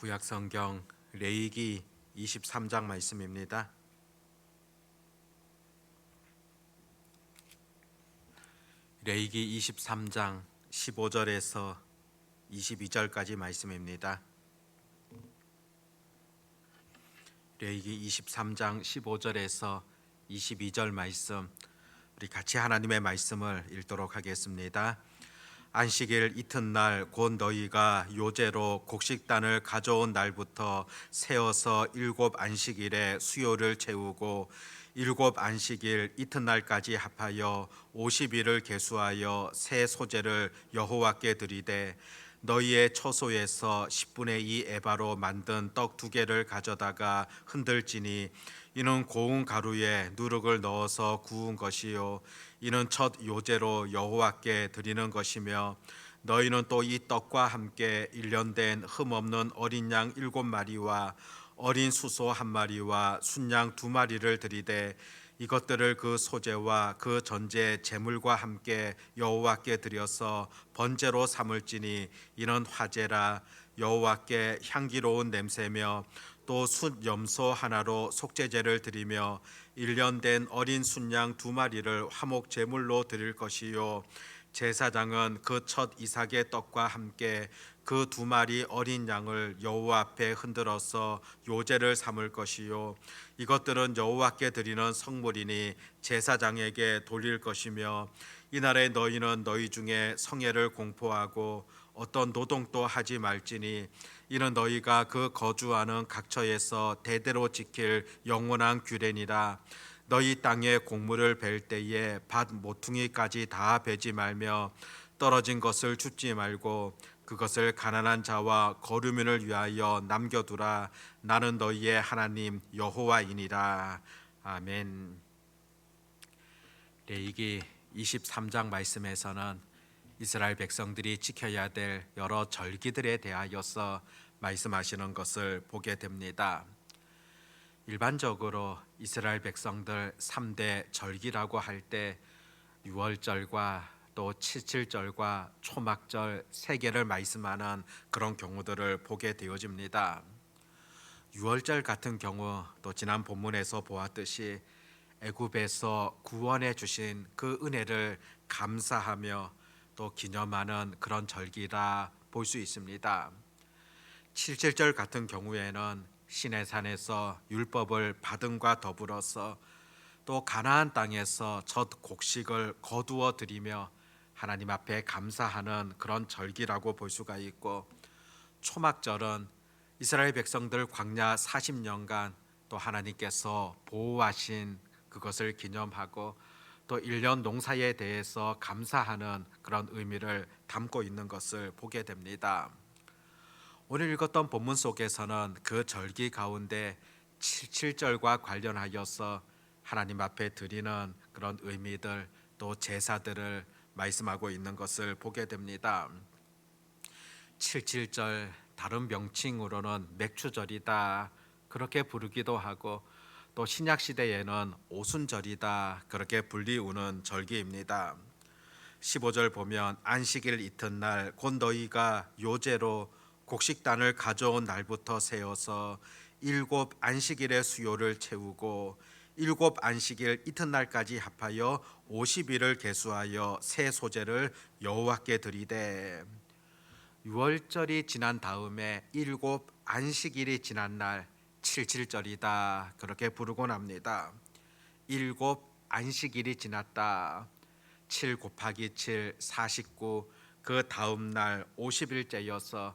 구약 성경 레이기 23장 말씀입니다. 레이기 23장 15절에서 22절까지 말씀입니다. 레이기 23장 15절에서 22절 말씀 우리 같이 하나님의 말씀을 읽도록 하겠습니다. 안식일 이튿날 곧 너희가 요제로 곡식단을 가져온 날부터 세어서 일곱 안식일에 수요를 채우고 일곱 안식일 이튿날까지 합하여 오십일을 계수하여 새 소재를 여호와께 드리되 너희의 처소에서 10분의 2 에바로 만든 떡 두 개를 가져다가 흔들지니 이는 고운 가루에 누룩을 넣어서 구운 것이요 이는 첫 요제로 여호와께 드리는 것이며 너희는 또 이 떡과 함께 일년된 흠 없는 어린 양 일곱 마리와 어린 수소 한 마리와 순양 두 마리를 드리되 이것들을 그 소재와 그 전제 제물과 함께 여호와께 드려서 번제로 삼을지니 이는 화제라 여호와께 향기로운 냄새며 또 숫 염소 하나로 속죄제를 드리며 일년 된 어린 순양 두 마리를 화목 제물로 드릴 것이요. 제사장은 그 첫 이삭의 떡과 함께 그 두 마리 어린 양을 여호와 앞에 흔들어서 요제를 삼을 것이요. 이것들은 여호와께 드리는 성물이니 제사장에게 돌릴 것이며 이날에 너희는 너희 중에 성회를 공포하고 어떤 노동도 하지 말지니 이는 너희가 그 거주하는 각처에서 대대로 지킬 영원한 규례니라. 너희 땅에 곡물을 벨 때에 밭 모퉁이까지 다 베지 말며 떨어진 것을 줍지 말고 그것을 가난한 자와 거류민을 위하여 남겨두라. 나는 너희의 하나님 여호와이니라. 아멘. 레이기 23장 말씀에서는 이스라엘 백성들이 지켜야 될 여러 절기들에 대하여서 말씀하시는 것을 보게 됩니다. 일반적으로 이스라엘 백성들 3대 절기라고 할 때 유월절과 또 칠칠절과 초막절 세 개를 말씀하는 그런 경우들을 보게 되어집니다. 유월절 같은 경우 또 지난 본문에서 보았듯이 애굽에서 구원해 주신 그 은혜를 감사하며 또 기념하는 그런 절기라 볼 수 있습니다. 칠칠절 같은 경우에는 신의 산에서 율법을 받음과 더불어서 또 가나안 땅에서 첫 곡식을 거두어 드리며 하나님 앞에 감사하는 그런 절기라고 볼 수가 있고 초막절은 이스라엘 백성들 광야 40년간 또 하나님께서 보호하신 그것을 기념하고 또 1년 농사에 대해서 감사하는 그런 의미를 담고 있는 것을 보게 됩니다. 오늘 읽었던 본문 속에서는 그 절기 가운데 77절과 관련하여서 하나님 앞에 드리는 그런 의미들 또 제사들을 말씀하고 있는 것을 보게 됩니다. 77절 다른 명칭으로는 맥추절이다 그렇게 부르기도 하고 또 신약 시대에는 오순절이다 그렇게 불리우는 절기입니다. 15절 보면 안식일 이튿날 곧 너희가 요제로 곡식단을 가져온 날부터 세어서 일곱 안식일의 수요를 채우고 일곱 안식일 이튿날까지 합하여 50일을 계수하여 새 소재를 여호와께 드리되 유월절이 지난 다음에 일곱 안식일이 지난 날 칠칠절이다 그렇게 부르곤 합니다. 일곱 안식일이 지났다. 7 곱하기 7 49. 그 다음 날 50일째여서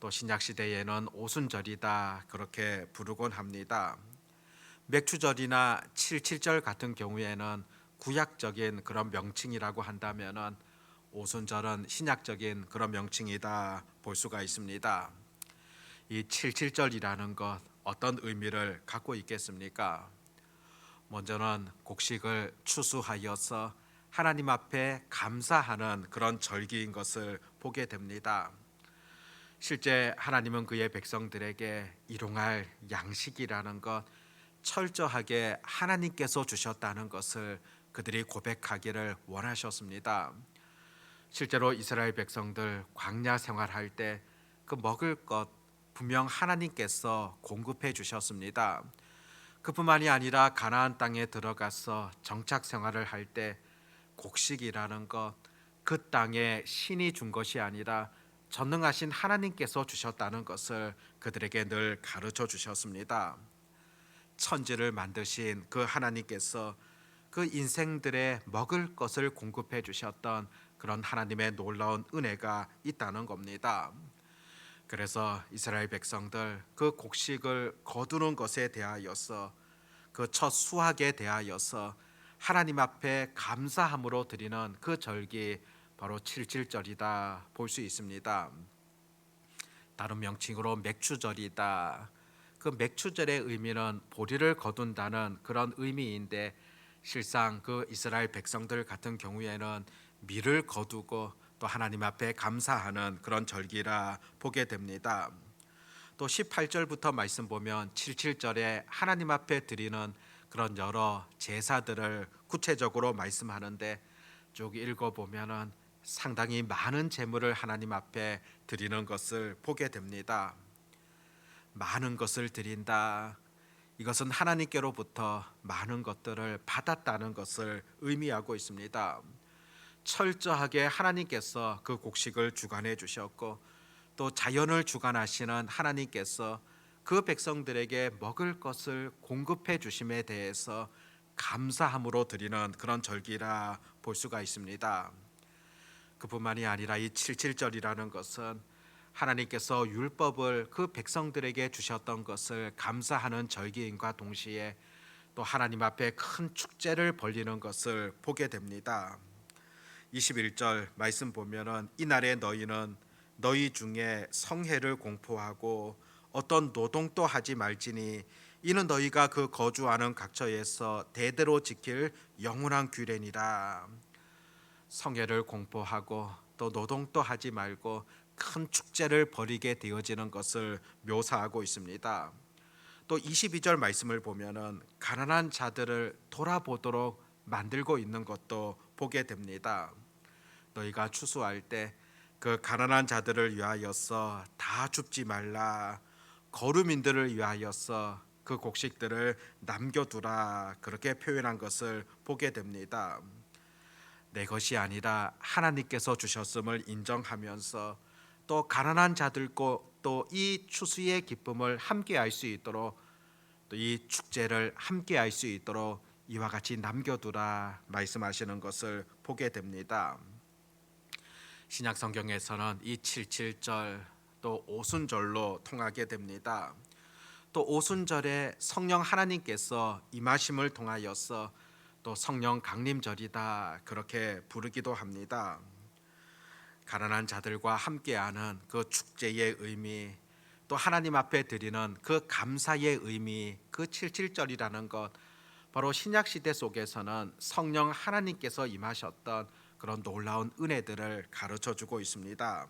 또 신약 시대에는 오순절이다 그렇게 부르곤 합니다. 맥추절이나 칠칠절 같은 경우에는 구약적인 그런 명칭이라고 한다면은 오순절은 신약적인 그런 명칭이다 볼 수가 있습니다. 이 칠칠절이라는 것 어떤 의미를 갖고 있겠습니까? 먼저는 곡식을 추수하여서 하나님 앞에 감사하는 그런 절기인 것을 보게 됩니다. 실제 하나님은 그의 백성들에게 일용할 양식이라는 것 철저하게 하나님께서 주셨다는 것을 그들이 고백하기를 원하셨습니다. 실제로 이스라엘 백성들 광야 생활할 때 그 먹을 것 분명 하나님께서 공급해 주셨습니다. 그뿐만이 아니라 가나안 땅에 들어가서 정착 생활을 할 때 곡식이라는 것, 그 땅에 신이 준 것이 아니라 전능하신 하나님께서 주셨다는 것을 그들에게 늘 가르쳐 주셨습니다. 천지를 만드신 그 하나님께서 그 인생들의 먹을 것을 공급해 주셨던 그런 하나님의 놀라운 은혜가 있다는 겁니다. 그래서 이스라엘 백성들 그 곡식을 거두는 것에 대하여서 그 첫 수확에 대하여서 하나님 앞에 감사함으로 드리는 그 절기 바로 칠칠절이다 볼 수 있습니다. 다른 명칭으로 맥추절이다. 그 맥추절의 의미는 보리를 거둔다는 그런 의미인데 실상 그 이스라엘 백성들 같은 경우에는 밀을 거두고 또 하나님 앞에 감사하는 그런 절기라 보게 됩니다. 또 18절부터 말씀 보면 77절에 하나님 앞에 드리는 그런 여러 제사들을 구체적으로 말씀하는데 쭉 읽어 보면은 상당히 많은 제물을 하나님 앞에 드리는 것을 보게 됩니다. 많은 것을 드린다. 이것은 하나님께로부터 많은 것들을 받았다는 것을 의미하고 있습니다. 철저하게 하나님께서 그 곡식을 주관해 주셨고 또 자연을 주관하시는 하나님께서 그 백성들에게 먹을 것을 공급해 주심에 대해서 감사함으로 드리는 그런 절기라 볼 수가 있습니다. 그뿐만이 아니라 이 77절이라는 것은 하나님께서 율법을 그 백성들에게 주셨던 것을 감사하는 절기인과 동시에 또 하나님 앞에 큰 축제를 벌리는 것을 보게 됩니다. 21절 말씀 보면은 이날에 너희는 너희 중에 성회를 공포하고 어떤 노동도 하지 말지니 이는 너희가 그 거주하는 각처에서 대대로 지킬 영원한 규례니라. 성회를 공포하고 또 노동도 하지 말고 큰 축제를 벌이게 되어지는 것을 묘사하고 있습니다. 또 22절 말씀을 보면은 가난한 자들을 돌아보도록 만들고 있는 것도 보게 됩니다. 너희가 추수할 때 그 가난한 자들을 위하여서 다 줍지 말라. 거루민들을 위하여서 그 곡식들을 남겨두라. 그렇게 표현한 것을 보게 됩니다. 내 것이 아니라 하나님께서 주셨음을 인정하면서 또 가난한 자들과 또 이 추수의 기쁨을 함께 할 수 있도록 또 이 축제를 함께 할 수 있도록 이와 같이 남겨두라 말씀하시는 것을 보게 됩니다. 신약 성경에서는 이 77절 또 오순절로 통하게 됩니다. 또 오순절에 성령 하나님께서 임하심을 통하여서 또 성령 강림절이다 그렇게 부르기도 합니다. 가난한 자들과 함께하는 그 축제의 의미 또 하나님 앞에 드리는 그 감사의 의미 그 77절이라는 것 바로 신약 시대 속에서는 성령 하나님께서 임하셨던 그런 놀라운 은혜들을 가르쳐 주고 있습니다.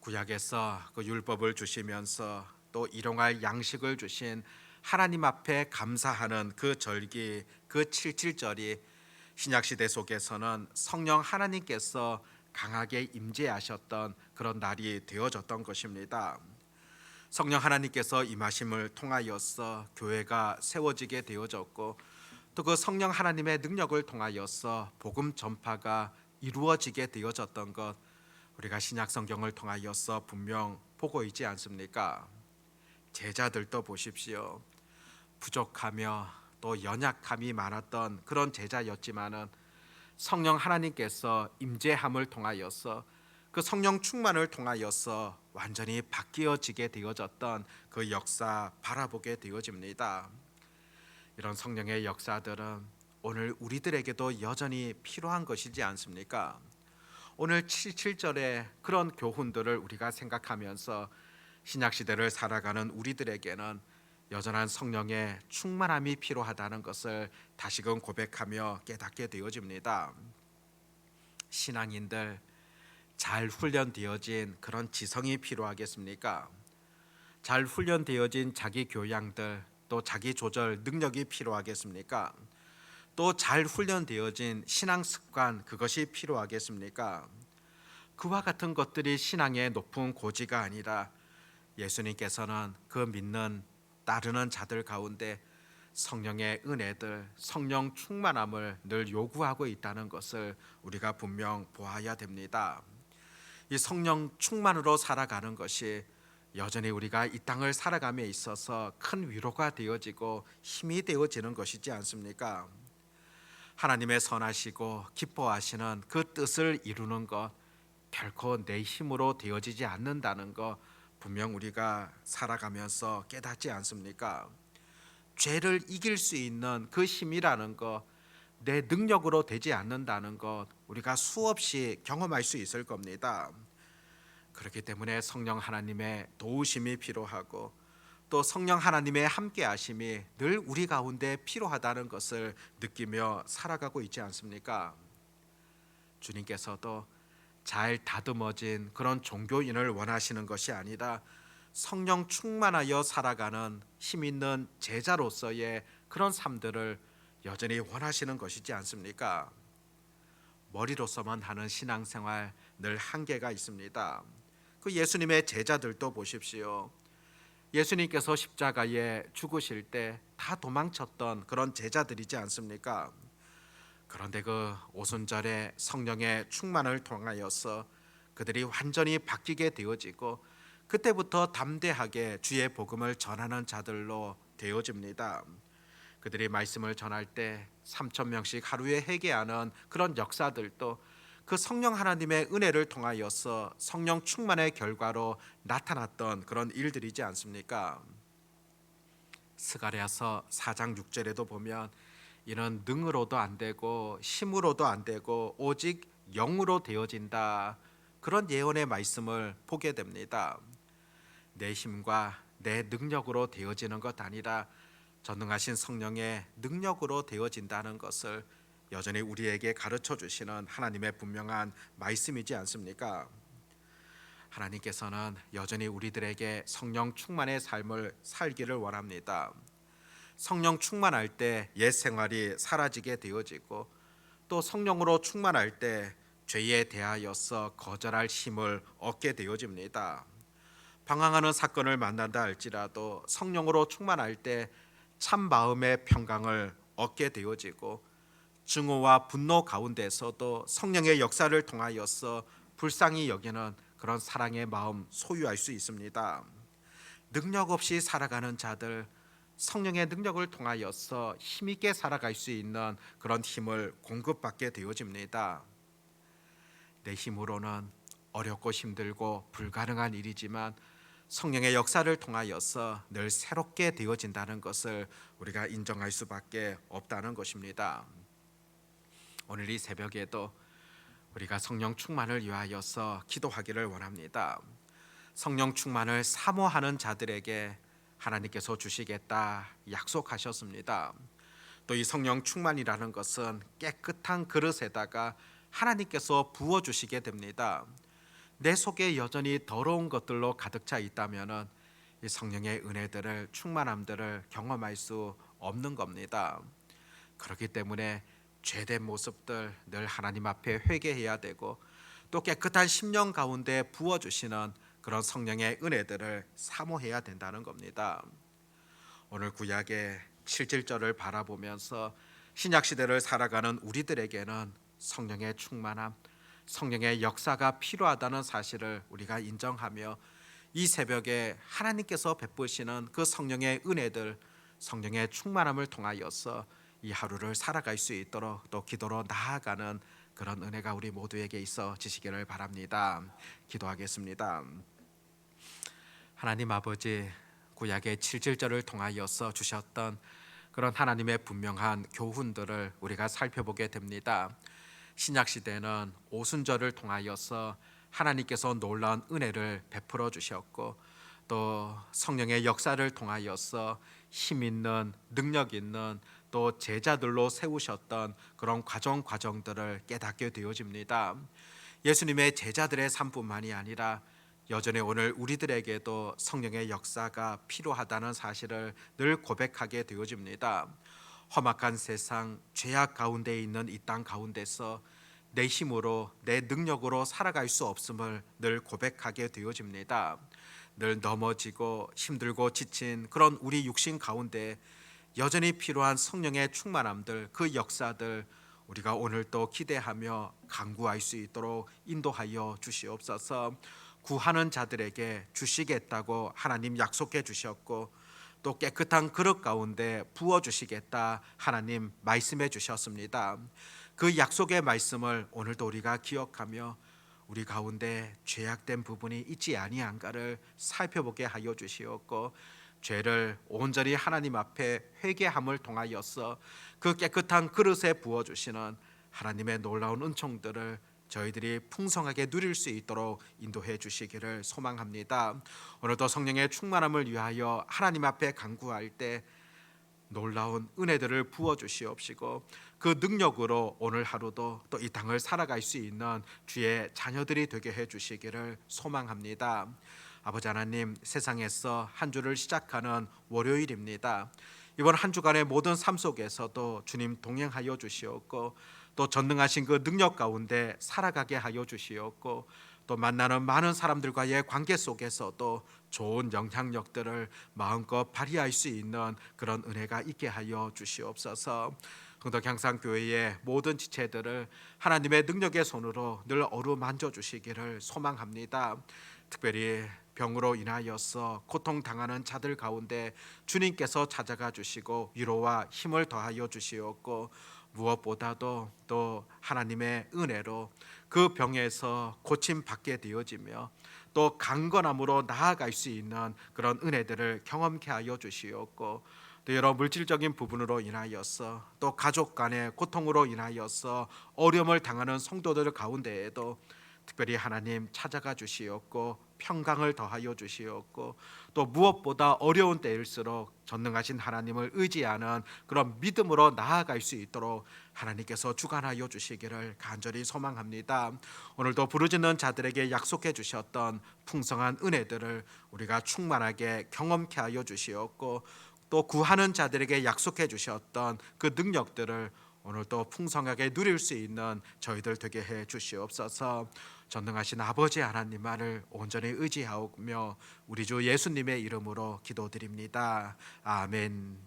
구약에서 그 율법을 주시면서 또 일용할 양식을 주신 하나님 앞에 감사하는 그 절기 그 77절이 신약 시대 속에서는 성령 하나님께서 강하게 임재하셨던 그런 날이 되어졌던 것입니다. 성령 하나님께서 임하심을 통하여서 교회가 세워지게 되어졌고 또 그 성령 하나님의 능력을 통하여서 복음 전파가 이루어지게 되어졌던 것 우리가 신약 성경을 통하여서 분명 보고 있지 않습니까? 제자들도 보십시오. 부족하며 또 연약함이 많았던 그런 제자였지만은 성령 하나님께서 임재함을 통하여서 그 성령 충만을 통하여서 완전히 바뀌어지게 되어졌던 그 역사 바라보게 되어집니다. 이런 성령의 역사들은 오늘 우리들에게도 여전히 필요한 것이지 않습니까? 오늘 77절의 그런 교훈들을 우리가 생각하면서 신약 시대를 살아가는 우리들에게는 여전한 성령의 충만함이 필요하다는 것을 다시금 고백하며 깨닫게 되어집니다. 신앙인들 잘 훈련되어진 그런 지성이 필요하겠습니까? 잘 훈련되어진 자기 교양들 또 자기 조절 능력이 필요하겠습니까? 또 잘 훈련되어진 신앙 습관 그것이 필요하겠습니까? 그와 같은 것들이 신앙의 높은 고지가 아니라 예수님께서는 그 믿는 따르는 자들 가운데 성령의 은혜들, 성령 충만함을 늘 요구하고 있다는 것을 우리가 분명 보아야 됩니다. 이 성령 충만으로 살아가는 것이 여전히 우리가 이 땅을 살아감에 있어서 큰 위로가 되어지고 힘이 되어지는 것이지 않습니까? 하나님의 선하시고 기뻐하시는 그 뜻을 이루는 것 결코 내 힘으로 되어지지 않는다는 것 분명 우리가 살아가면서 깨닫지 않습니까? 죄를 이길 수 있는 그 힘이라는 것, 내 능력으로 되지 않는다는 것 우리가 수없이 경험할 수 있을 겁니다. 그렇기 때문에 성령 하나님의 도우심이 필요하고 또 성령 하나님의 함께 하심이 늘 우리 가운데 필요하다는 것을 느끼며 살아가고 있지 않습니까? 주님께서도 잘 다듬어진 그런 종교인을 원하시는 것이 아니라 성령 충만하여 살아가는 힘 있는 제자로서의 그런 삶들을 여전히 원하시는 것이지 않습니까? 머리로서만 하는 신앙생활 늘 한계가 있습니다. 그 예수님의 제자들도 보십시오. 예수님께서 십자가에 죽으실 때 다 도망쳤던 그런 제자들이지 않습니까? 그런데 그 오순절에 성령의 충만을 통하여서 그들이 완전히 바뀌게 되어지고 그때부터 담대하게 주의 복음을 전하는 자들로 되어집니다. 그들이 말씀을 전할 때 3천 명씩 하루에 회개하는 그런 역사들도 그 성령 하나님의 은혜를 통하여서 성령 충만의 결과로 나타났던 그런 일들이지 않습니까? 스가랴서 4장 6절에도 보면 이는 능으로도 안 되고 힘으로도 안 되고 오직 영으로 되어진다. 그런 예언의 말씀을 보게 됩니다. 내 힘과 내 능력으로 되어지는 것 아니라 전능하신 성령의 능력으로 되어진다는 것을 여전히 우리에게 가르쳐 주시는 하나님의 분명한 말씀이지 않습니까? 하나님께서는 여전히 우리들에게 성령 충만의 삶을 살기를 원합니다. 성령 충만할 때 옛 생활이 사라지게 되어지고 또 성령으로 충만할 때 죄에 대하여서 거절할 힘을 얻게 되어집니다. 방황하는 사건을 만난다 할지라도 성령으로 충만할 때 참 마음의 평강을 얻게 되어지고 증오와 분노 가운데서도 성령의 역사를 통하여서 불쌍히 여기는 그런 사랑의 마음 소유할 수 있습니다. 능력 없이 살아가는 자들 성령의 능력을 통하여서 힘있게 살아갈 수 있는 그런 힘을 공급받게 되어집니다. 내 힘으로는 어렵고 힘들고 불가능한 일이지만 성령의 역사를 통하여서 늘 새롭게 되어진다는 것을 우리가 인정할 수밖에 없다는 것입니다. 오늘 이 새벽에도 우리가 성령 충만을 위하여서 기도하기를 원합니다. 성령 충만을 사모하는 자들에게 하나님께서 주시겠다 약속하셨습니다. 또 이 성령 충만이라는 것은 깨끗한 그릇에다가 하나님께서 부어 주시게 됩니다. 내 속에 여전히 더러운 것들로 가득 차 있다면은 이 성령의 은혜들을 충만함들을 경험할 수 없는 겁니다. 그렇기 때문에 죄된 모습들 늘 하나님 앞에 회개해야 되고 또 깨끗한 심령 가운데 부어 주시는 그런 성령의 은혜들을 사모해야 된다는 겁니다. 오늘 구약의 7절을 바라보면서 신약 시대를 살아가는 우리들에게는 성령의 충만함, 성령의 역사가 필요하다는 사실을 우리가 인정하며 이 새벽에 하나님께서 베푸시는 그 성령의 은혜들, 성령의 충만함을 통하여서 이 하루를 살아갈 수 있도록 또 기도로 나아가는 그런 은혜가 우리 모두에게 있어 지시기를 바랍니다. 기도하겠습니다. 하나님 아버지 구약의 7절을 통하여서 주셨던 그런 하나님의 분명한 교훈들을 우리가 살펴보게 됩니다. 신약 시대는 오순절을 통하여서 하나님께서 놀라운 은혜를 베풀어 주셨고 또 성령의 역사를 통하여서 힘 있는 능력 있는 또 제자들로 세우셨던 그런 과정 과정들을 깨닫게 되어집니다. 예수님의 제자들의 삶뿐만이 아니라 여전히 오늘 우리들에게도 성령의 역사가 필요하다는 사실을 늘 고백하게 되어집니다. 험악한 세상 죄악 가운데 있는 이 땅 가운데서 내 힘으로 내 능력으로 살아갈 수 없음을 늘 고백하게 되어집니다. 늘 넘어지고 힘들고 지친 그런 우리 육신 가운데 여전히 필요한 성령의 충만함들 그 역사들 우리가 오늘 또 기대하며 강구할 수 있도록 인도하여 주시옵소서. 구하는 자들에게 주시겠다고 하나님 약속해 주셨고 또 깨끗한 그릇 가운데 부어 주시겠다 하나님 말씀해 주셨습니다. 그 약속의 말씀을 오늘도 우리가 기억하며 우리 가운데 죄악된 부분이 있지 아니한가를 살펴보게 하여 주시옵고 죄를 온전히 하나님 앞에 회개함을 통하여서 그 깨끗한 그릇에 부어 주시는 하나님의 놀라운 은총들을 저희들이 풍성하게 누릴 수 있도록 인도해 주시기를 소망합니다. 오늘도 성령의 충만함을 위하여 하나님 앞에 간구할 때 놀라운 은혜들을 부어 주시옵시고 그 능력으로 오늘 하루도 또 이 땅을 살아갈 수 있는 주의 자녀들이 되게 해 주시기를 소망합니다. 아버지 하나님 세상에서 한 주를 시작하는 월요일입니다. 이번 한 주간의 모든 삶 속에서도 주님 동행하여 주시옵고 또 전능하신 그 능력 가운데 살아가게 하여 주시옵고 또 만나는 많은 사람들과의 관계 속에서도 좋은 영향력들을 마음껏 발휘할 수 있는 그런 은혜가 있게 하여 주시옵소서. 흥덕 향상 교회의 모든 지체들을 하나님의 능력의 손으로 늘 어루만져 주시기를 소망합니다. 특별히 병으로 인하여서 고통 당하는 자들 가운데 주님께서 찾아가 주시고 위로와 힘을 더하여 주시옵고 무엇보다도 또 하나님의 은혜로 그 병에서 고침 받게 되어지며 또 강건함으로 나아갈 수 있는 그런 은혜들을 경험케 하여 주시옵고 또 여러 물질적인 부분으로 인하여서 또 가족 간의 고통으로 인하여서 어려움을 당하는 성도들 가운데에도 특별히 하나님 찾아가 주시옵고 평강을 더하여 주시옵고 또 무엇보다 어려운 때일수록 전능하신 하나님을 의지하는 그런 믿음으로 나아갈 수 있도록 하나님께서 주관하여 주시기를 간절히 소망합니다. 오늘도 부르짖는 자들에게 약속해 주셨던 풍성한 은혜들을 우리가 충만하게 경험케 하여 주시옵고 또 구하는 자들에게 약속해 주셨던 그 능력들을 오늘도 풍성하게 누릴 수 있는 저희들 되게 해 주시옵소서. 전능하신 아버지 하나님만을 온전히 의지하오며 우리 주 예수님의 이름으로 기도드립니다. 아멘.